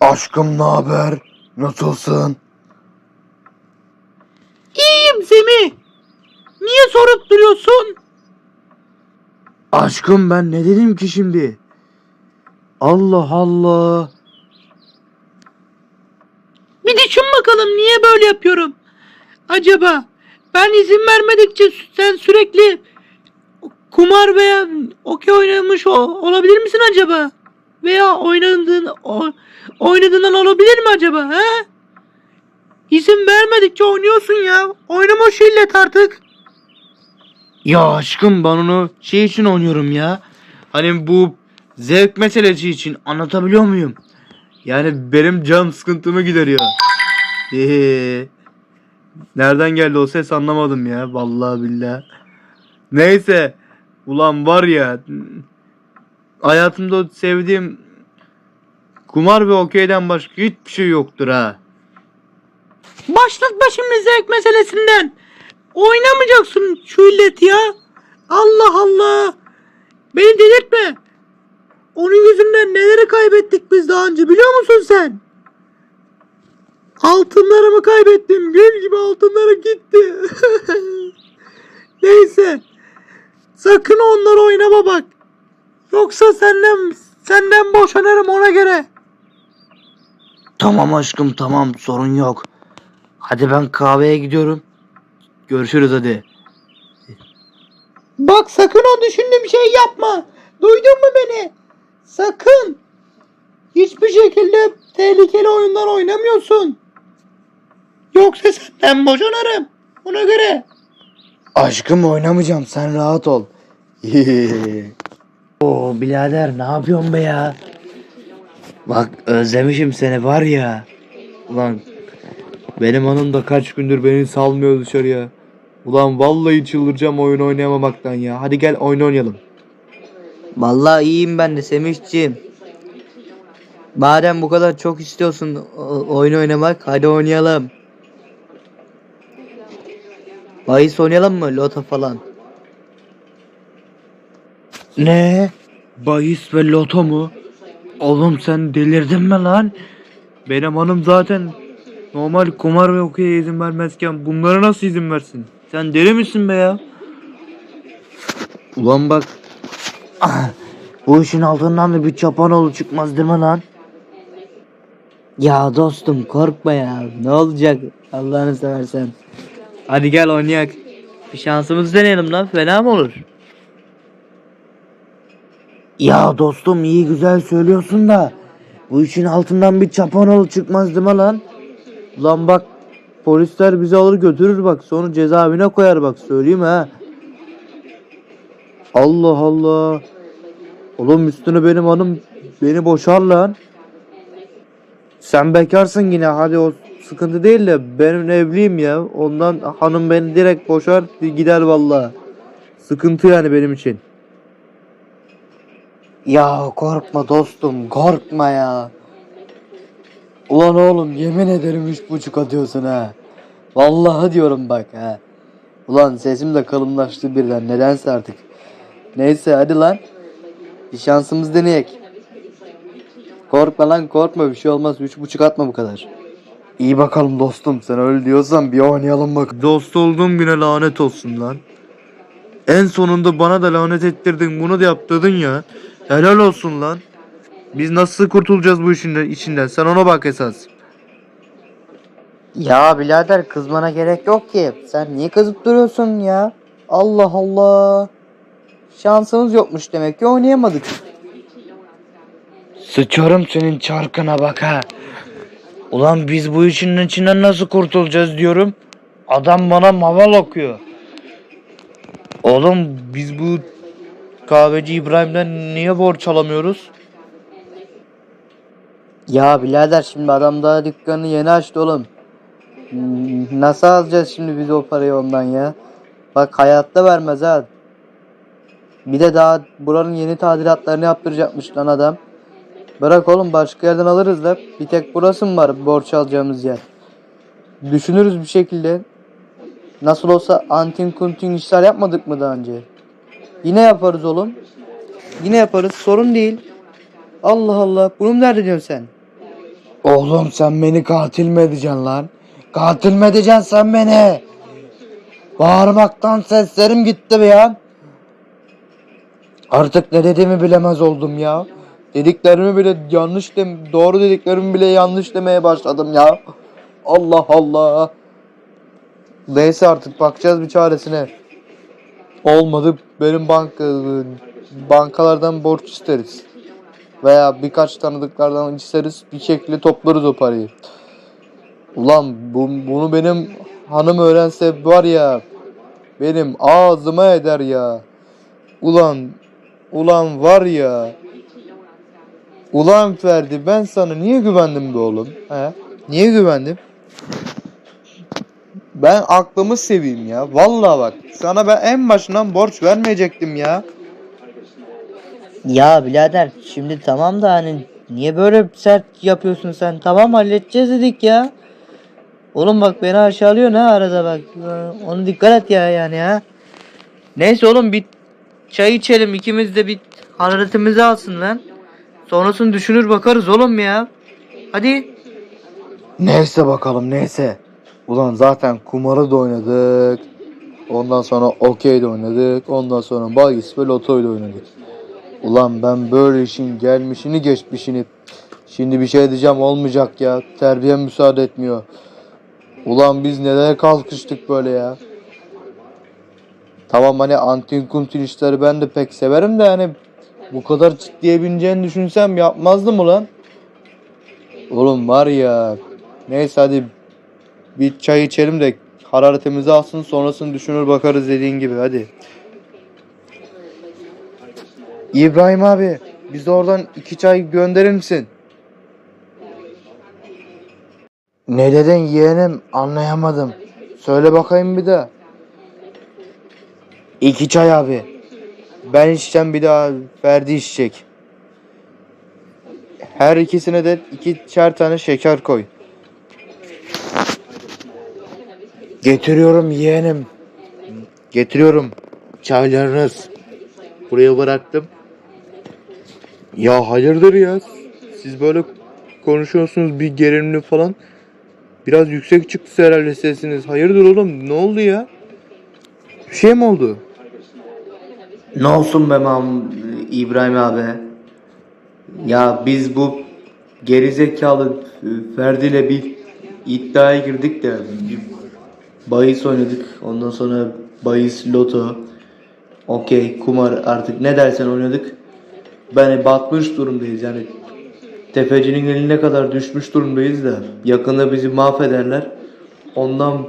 Aşkım ne haber? Nasılsın? İyiyim Semih. Niye sorup duruyorsun? Aşkım ben ne dedim ki şimdi? Allah Allah. Bir düşün bakalım niye böyle yapıyorum? Acaba ben izin vermedikçe sen sürekli kumar veya okey oynamış olabilir misin acaba? Veya oynadığın oynadığından olabilir mi acaba? He? İzin vermedikçe oynuyorsun ya. Oynama şu illet artık. Ya aşkım ben onu şey için oynuyorum ya. Hani bu zevk meselesi için anlatabiliyor muyum? Yani benim can sıkıntımı gideriyor. Ee, nereden geldi o ses anlamadım ya. Vallahi billahi. Neyse. Ulan var ya. Hayatımda sevdiğim kumar ve okeyden başka hiçbir şey yoktur ha. Başlatma şimdi zevk meselesinden. Oynamayacaksın şu illet ya. Allah Allah. Beni delirtme. Onun yüzünden neleri kaybettik biz daha önce biliyor musun sen? Altınlarımı kaybettim. Gül gibi altınları gitti. Neyse. Sakın onlar oynama bak. Yoksa senden senden boşanırım ona göre. Tamam aşkım tamam sorun yok. Hadi ben kahveye gidiyorum. Görüşürüz hadi. Bak sakın o düşündüğüm şey yapma. Duydun mu beni? Sakın. Hiçbir şekilde tehlikeli oyunlar oynamıyorsun. Yoksa senden boşanırım. Ona göre. Aşkım oynamayacağım sen rahat ol. Oo birader ne yapıyorsun be ya? Bak özlemişim seni var ya. Ulan benim hanım da kaç gündür beni salmıyor dışarıya. Ulan vallahi çıldıracağım oyun oynayamamaktan ya. Hadi gel oyun oynayalım. Vallahi iyiyim ben de Semihciğim. Madem bu kadar çok istiyorsun o- oyun oynamak hadi oynayalım. Bahis oynayalım mı? Loto falan. Ne? Bahis ve loto mu? Oğlum sen delirdin mi lan? Benim hanım zaten normal kumar ve okey'e izin vermezken bunlara nasıl izin versin? Sen deli misin be ya? Ulan bak. Ah, Bu işin altından da bir çapanoğlu çıkmaz değil mi lan? Ya dostum korkma ya. Ne olacak? Allah'ını seversen. Hadi gel oynayak. Bir şansımızı deneyelim lan. Fena mı olur? Ya dostum iyi güzel söylüyorsun da bu işin altından bir çapanoğlu çıkmaz değil mi lan? Ulan bak polisler bizi alır götürür bak sonra cezaevine koyar bak söyleyeyim ha. Allah Allah. Oğlum üstüne benim hanım beni boşar lan. Sen bekarsın yine hadi o sıkıntı değil de benim evliyim ya. Ondan hanım beni direkt boşar gider vallahi. Sıkıntı yani benim için. Ya korkma dostum korkma ya. Ulan oğlum yemin ederim üç buçuk atıyorsun ha. Vallahi diyorum bak ha. Ulan sesim de kalınlaştı birden nedense artık. Neyse hadi lan. Bir şansımız deneyek. Korkma lan korkma bir şey olmaz. Üç buçuk atma bu kadar. İyi bakalım dostum sen öyle diyorsan bir oynayalım bak. Dost olduğum güne lanet olsun lan. En sonunda bana da lanet ettirdin bunu da yaptırdın ya. Helal olsun lan. Biz nasıl kurtulacağız bu işin içinden? Sen ona bak esas. Ya birader kızmana gerek yok ki. Sen niye kızıp duruyorsun ya? Allah Allah. Şansımız yokmuş demek ki oynayamadık. Sıçarım senin çarkına bak ha. Ulan biz bu işin içinden nasıl kurtulacağız diyorum. Adam bana maval okuyor. Oğlum biz bu kahveci İbrahim'den niye borç alamıyoruz? Ya birader şimdi adam daha dükkanı yeni açtı oğlum. Hmm, Nasıl alacağız şimdi biz o parayı ondan ya? Bak hayatta vermez ha. Bir de daha buranın yeni tadilatlarını yaptıracakmış lan adam. Bırak oğlum başka yerden alırız da bir tek burası mı var borç alacağımız yer? Düşünürüz bir şekilde. Nasıl olsa antin kuntin işler yapmadık mı daha önce? Yine yaparız oğlum. Yine yaparız sorun değil. Allah Allah bunu mu dert ediyorsun sen? Oğlum sen beni katil mi edeceksin lan? Katil mi edeceksin sen beni? Bağırmaktan seslerim gitti be ya. Artık ne dediğimi bilemez oldum ya. Dediklerimi bile yanlış dem doğru dediklerimi bile yanlış demeye başladım ya. Allah Allah. Neyse artık bakacağız bir çaresine. Olmadı benim banka bankalardan borç isteriz. Veya birkaç tanıdıklardan isteriz bir şekilde toplarız o parayı. Ulan bu, bunu benim hanım öğrense var ya benim ağzıma eder ya. Ulan ulan var ya. Ulan Ferdi ben sana niye güvendim be oğlum? He? Niye güvendim? Ben aklımı seveyim ya. Vallahi bak sana ben en başından borç vermeyecektim ya. Ya birader şimdi tamam da hani niye böyle sert yapıyorsun sen? Tamam halledeceğiz dedik ya. Oğlum bak beni aşağılıyor ne arada bak. Onu dikkat et ya yani ha. Neyse oğlum bir çay içelim ikimiz de bir hararetimizi alsın lan. Sonrasını düşünür bakarız oğlum ya. Hadi. Neyse bakalım neyse. Ulan zaten kumarı da oynadık. Ondan sonra okey de oynadık. Ondan sonra bahis ve lotoyu da oynadık. Ulan ben böyle işin gelmişini geçmişini. Şimdi bir şey diyeceğim olmayacak ya. Terbiyem müsaade etmiyor. Ulan biz neler kalkıştık böyle ya. Tamam hani antin kuntin işleri ben de pek severim de hani bu kadar ciddiye bineceğini düşünsem yapmazdım ulan. Oğlum var ya. Neyse hadi bir çay içelim de hararetimizi alsın sonrasını düşünür bakarız dediğin gibi hadi. İbrahim abi bize oradan iki çay gönderir misin? Ne dedin yeğenim anlayamadım. Söyle bakayım bir daha. İki çay abi. Ben içeceğim bir daha Ferdi içecek. Her ikisine de ikişer tane şeker koy. Getiriyorum yeğenim. Getiriyorum. Çaylarınız. Buraya bıraktım. Ya hayırdır ya? Siz böyle konuşuyorsunuz bir gerilimli falan. Biraz yüksek çıktı herhalde sesiniz. Hayırdır oğlum? Ne oldu ya? Bir şey mi oldu? Ne olsun be mam İbrahim abi. Ya biz bu gerizekalı Ferdi ile bir iddiaya girdik de bahis oynadık. Ondan sonra bahis loto. Okey kumar artık ne dersen oynadık. Ben batmış durumdayız yani. Tefecinin eline kadar düşmüş durumdayız da yakında bizi mahvederler. Ondan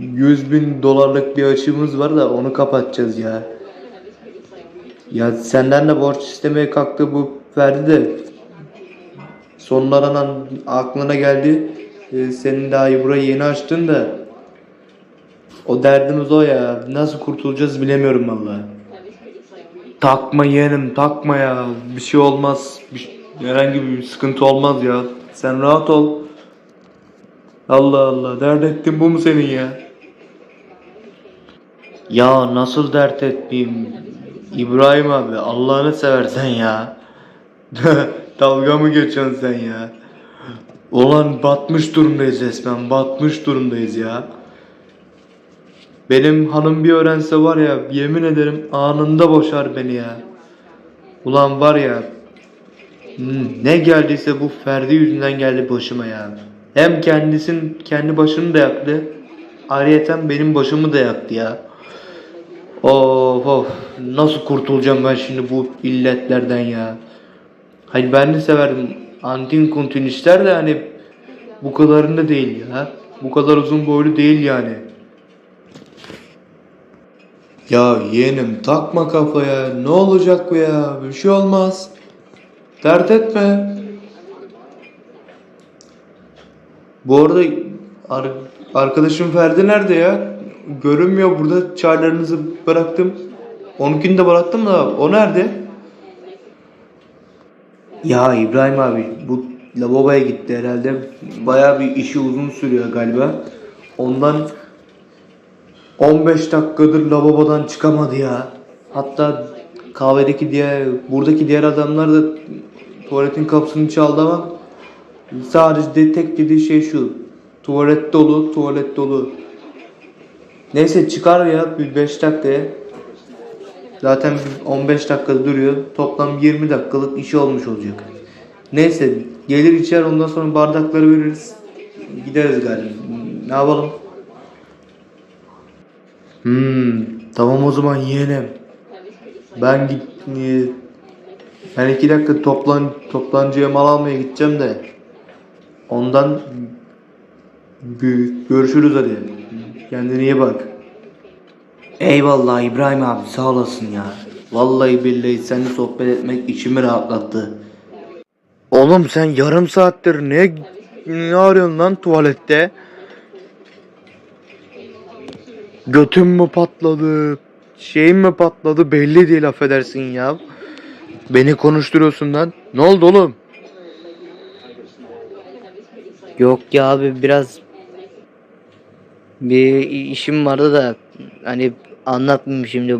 100 bin dolarlık bir açığımız var da onu kapatacağız ya. Ya senden de borç istemeye kalktı bu Ferdi de sonradan aklına geldi. Ee, senin daha burayı yeni açtın da o derdimiz o ya. Nasıl kurtulacağız bilemiyorum vallahi. Takma yeğenim takma ya. Bir şey olmaz. Bir, herhangi bir sıkıntı olmaz ya. Sen rahat ol. Allah Allah. Dert ettin bu mu senin ya? Ya nasıl dert etmeyeyim İbrahim abi Allah'ını seversen ya. Dalga mı geçiyorsun sen ya? Ulan batmış durumdayız resmen. Batmış durumdayız ya. Benim hanım bir öğrense var ya yemin ederim anında boşar beni ya. Ulan var ya hmm, ne geldiyse bu Ferdi yüzünden geldi başıma ya. Hem kendisin kendi başını da yaktı. Ayrıyeten benim başımı da yaktı ya. Of of nasıl kurtulacağım ben şimdi bu illetlerden ya. Hani ben de severdim antin kuntin işler de hani bu kadarında değil ya. Bu kadar uzun boylu değil yani. Ya yeğenim takma kafaya ne olacak bu ya bir şey olmaz. Dert etme. Bu arada ar- arkadaşım Ferdi nerede ya? Görünmüyor burada çaylarınızı bıraktım. Onunkini de bıraktım da o nerede? Ya İbrahim abi bu lavaboya gitti herhalde. Baya bir işi uzun sürüyor galiba. Ondan 15 dakikadır lavabodan çıkamadı ya. Hatta kahvedeki diğer buradaki diğer adamlar da tuvaletin kapısını çaldı ama Sadece de- tek dediği şey şu. Tuvalet dolu, tuvalet dolu. Neyse çıkar ya bir 5 dakikaya. Zaten 15 dakika duruyor. Toplam 20 dakikalık işi olmuş olacak. Neyse gelir içer ondan sonra bardakları veririz. Gideriz galiba. Ne yapalım? Hmm, tamam o zaman yeğenim. Ben git e, ben iki dakika toplan toplancıya mal almaya gideceğim de ondan gö- görüşürüz hadi. Kendine iyi bak. Eyvallah İbrahim abi sağ olasın ya. Vallahi billahi seninle sohbet etmek içimi rahatlattı. Oğlum sen yarım saattir ne ne arıyorsun lan tuvalette? Götüm mü patladı? Şeyim mi patladı belli değil affedersin ya. Beni konuşturuyorsun lan. Ne oldu oğlum? Yok ya abi biraz bir işim vardı da hani anlatmayayım şimdi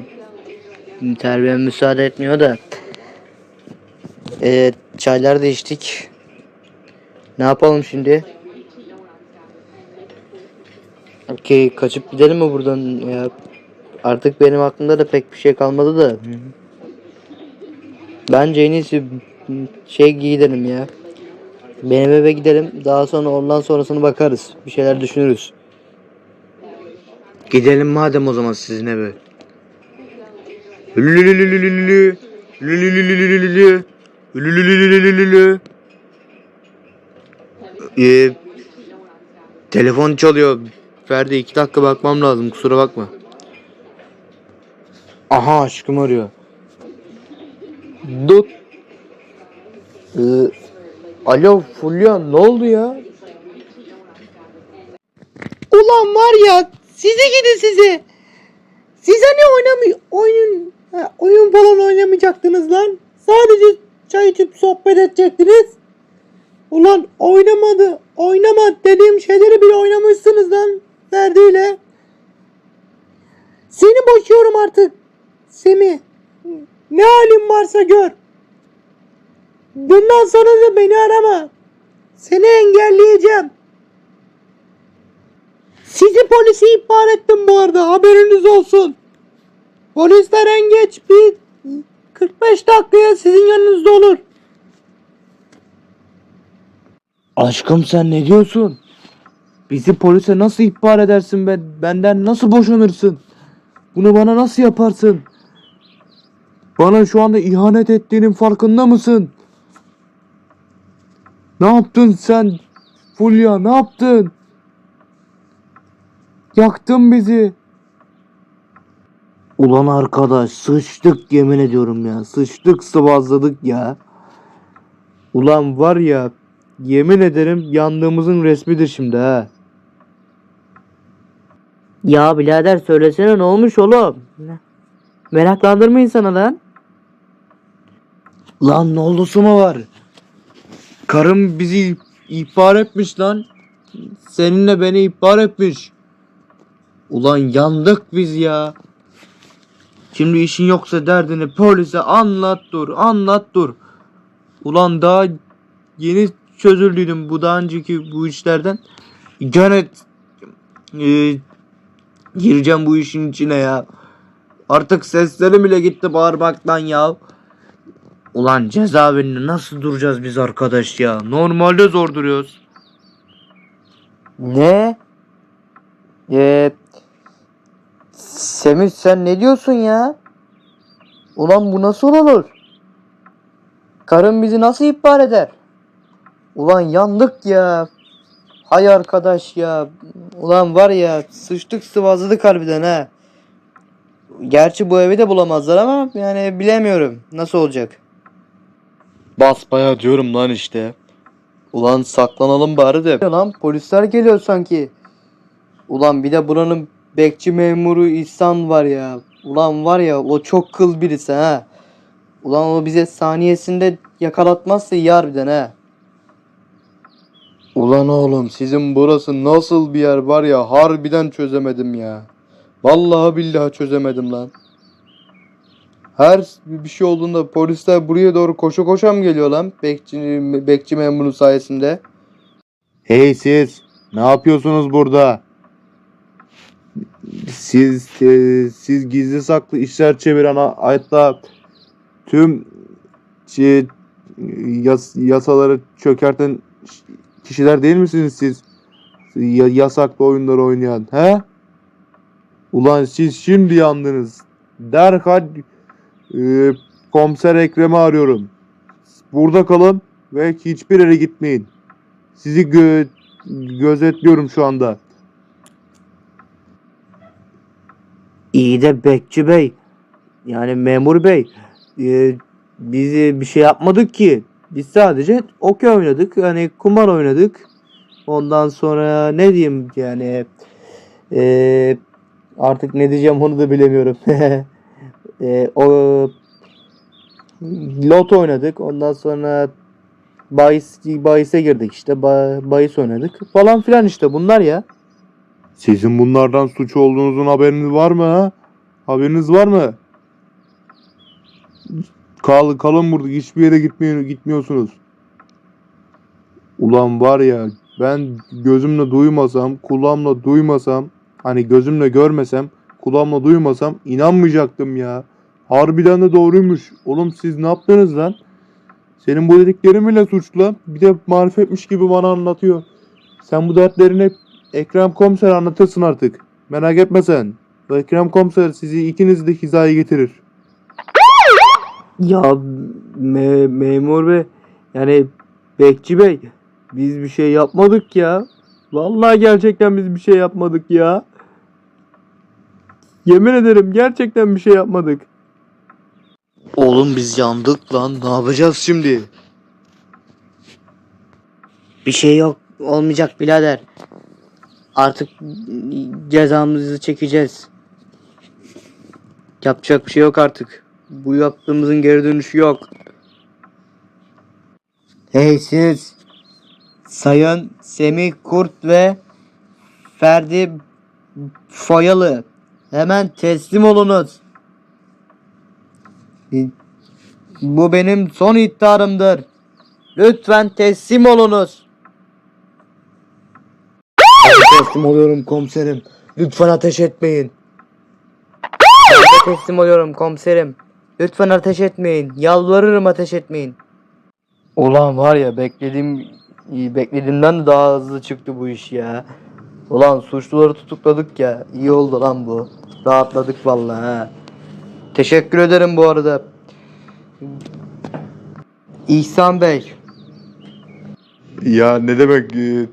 terbiyem müsaade etmiyor da Ee, çaylar da içtik. Ne yapalım şimdi? Okey kaçıp gidelim mi buradan ya? Artık benim aklımda da pek bir şey kalmadı da. Bence en iyisi şey gidelim ya. Benim eve gidelim. Daha sonra ondan sonrasını bakarız. Bir şeyler düşünürüz. Gidelim madem o zaman sizin eve. Ee, telefon çalıyor. Ferdi iki dakika bakmam lazım kusura bakma. Aha aşkım arıyor. Dur. Ee, alo Fulya ne oldu ya? Ulan var ya size gidin size. Siz hani oynamay oyun ha, oyun falan oynamayacaktınız lan. Sadece çay içip sohbet edecektiniz. Ulan oynamadı. Oynama dediğim şeyleri bile oynamışsınız lan. Ferdi'yle. Seni boşuyorum artık. Semih. Ne halin varsa gör. Bundan sonra da beni arama. Seni engelleyeceğim. Sizi polisi ihbar ettim bu arada haberiniz olsun. Polisler en geç bir 45 dakikaya sizin yanınızda olur. Aşkım sen ne diyorsun? Bizi polise nasıl ihbar edersin be? Benden nasıl boşanırsın? Bunu bana nasıl yaparsın? Bana şu anda ihanet ettiğinin farkında mısın? Ne yaptın sen? Fulya ne yaptın? Yaktın bizi. Ulan arkadaş sıçtık yemin ediyorum ya. Sıçtık sıvazladık ya. Ulan var ya yemin ederim yandığımızın resmidir şimdi ha. Ya birader söylesene ne olmuş oğlum? Meraklandırma insana lan. Lan ne oldusu mu var? Karım bizi ihbar etmiş lan. Seninle beni ihbar etmiş. Ulan yandık biz ya. Şimdi işin yoksa derdini polise anlat dur anlat dur. Ulan daha yeni çözüldüydüm bu daha önceki bu işlerden. Gene e, gireceğim bu işin içine ya. Artık seslerim bile gitti bağırmaktan ya. Ulan cezaevinde nasıl duracağız biz arkadaş ya? Normalde zor duruyoruz. Ne? Ee, Semih sen ne diyorsun ya? Ulan bu nasıl olur? Karın bizi nasıl ihbar eder? Ulan yandık ya. Hay arkadaş ya. Ulan var ya sıçtık sıvazladık harbiden ha. Gerçi bu evi de bulamazlar ama yani bilemiyorum nasıl olacak. Basbaya diyorum lan işte. Ulan saklanalım bari de. Lan polisler geliyor sanki. Ulan bir de buranın bekçi memuru İhsan var ya. Ulan var ya o çok kıl birisi ha. Ulan o bize saniyesinde yakalatmazsa iyi harbiden ha. Ulan oğlum sizin burası nasıl bir yer var ya harbiden çözemedim ya. Vallahi billahi çözemedim lan. Her bir şey olduğunda polisler buraya doğru koşu koşa mı geliyor lan bekçi, bekçi memuru sayesinde? Hey siz, ne yapıyorsunuz burada? Siz e, siz gizli saklı işler çeviren ha- hatta tüm şey, yas- yasaları çökerten kişiler değil misiniz siz? Ya- yasaklı oyunları oynayan, he? Ulan siz şimdi yandınız. Derhal e, komiser Ekrem'i arıyorum. Burada kalın ve hiçbir yere gitmeyin. Sizi gö- gözetliyorum şu anda. İyi de Bekçi Bey, yani Memur Bey, e, biz bir şey yapmadık ki. Biz sadece okey oynadık, hani kumar oynadık. Ondan sonra ne diyeyim yani, e, artık ne diyeceğim onu da bilemiyorum. e, o lot oynadık, ondan sonra bahis, bahise girdik işte, ba- bahis oynadık falan filan işte bunlar ya. Sizin bunlardan suç olduğunuzun haberiniz var mı ha? Haberiniz var mı? Kal, kalın burada hiçbir yere gitmiyor, gitmiyorsunuz. Ulan var ya ben gözümle duymasam, kulağımla duymasam, hani gözümle görmesem, kulağımla duymasam inanmayacaktım ya. Harbiden de doğruymuş. Oğlum siz ne yaptınız lan? Senin bu dediklerin bile suçlu. Bir de marifetmiş gibi bana anlatıyor. Sen bu dertlerini Ekrem Komiser anlatırsın artık. Merak etme sen. Ekrem Komiser sizi ikinizi de hizaya getirir. Ya me- memur bey yani bekçi bey biz bir şey yapmadık ya. Vallahi gerçekten biz bir şey yapmadık ya. Yemin ederim gerçekten bir şey yapmadık. Oğlum biz yandık lan. Ne yapacağız şimdi? Bir şey yok olmayacak birader. Artık cezamızı çekeceğiz. Yapacak bir şey yok artık. Bu yaptığımızın geri dönüşü yok. Hey siz. Sayın Semih Kurt ve Ferdi Foyalı. Hemen teslim olunuz. Bu benim son iddiamdır. Lütfen teslim olunuz. teslim oluyorum komiserim. Lütfen ateş etmeyin. Ben teslim oluyorum komiserim. Lütfen ateş etmeyin. Yalvarırım ateş etmeyin. Ulan var ya beklediğim beklediğimden de daha hızlı çıktı bu iş ya. Ulan suçluları tutukladık ya. İyi oldu lan bu. Rahatladık vallahi ha. Teşekkür ederim bu arada. İhsan Bey. Ya ne demek e,